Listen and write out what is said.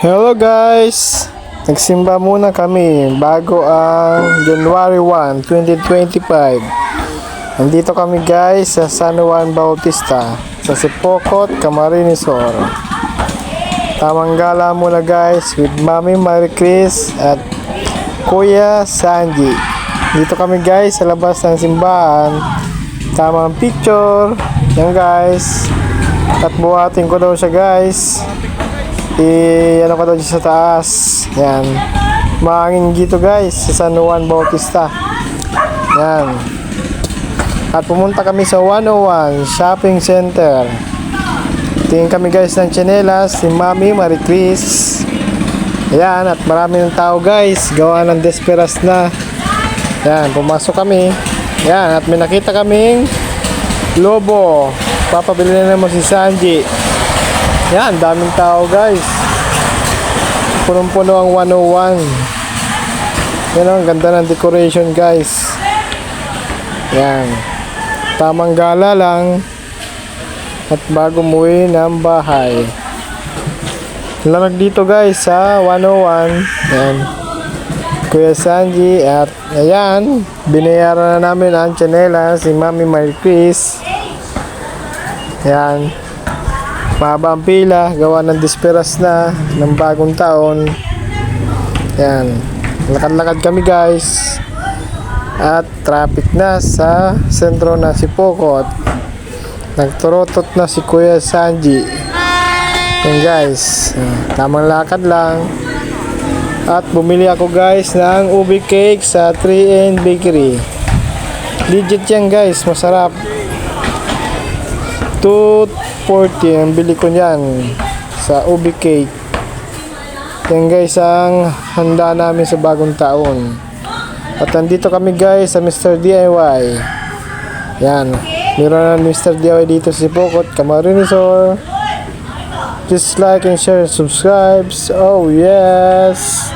Hello guys! Nagsimba muna kami bago ang January 1, 2025. Nandito kami guys sa San Juan Bautista sa Sipokot, Camarines Sur. Tamang gala muna guys with Mami Marie Chris at Kuya Sanji. Dito kami guys sa labas ng simbahan. Tamang picture. Yan guys. At buhatin ko daw siya guys i ano ko dyan sa taas. Yan. Mahangin dito guys sa San Juan Bautista. Yan. At pumunta kami sa 101 shopping center. Tingin kami guys ng chanelas si Mami Marie Chris yan at marami ng tao guys. Gawa ng desperas na. Yan pumasok kami. Yan at may nakita kaming lobo. Papabili na naman si Sanji yan, daming tao guys. Punong-puno ang 101. Yan ang ganda ng decoration guys. Yan. Tamang gala lang. At bago muwi ng bahay. Lamag dito guys sa 101. Yan. Kuya Sanji at ayan, binayaran na namin ang chanela si Mami Mary Chris. Yan. Mahaba ang pila, gawa ng disperas na ng bagong taon. Yan. Lakad-lakad kami guys. At traffic na sa sentro na si Pokot. Nagturotot na si Kuya Sanji. Yan guys. Tamang lakad lang. At bumili ako guys ng ubi cake sa 3N Bakery. Legit yan guys, masarap. 240 ang bili ko niyan sa ubi cake. Yan guys ang handa namin sa bagong taon. At nandito kami guys sa Mr. DIY. Yan. Meron na Mr. DIY dito sa Pokot, Camarines Sur. Please like and share and subscribe. Oh yes.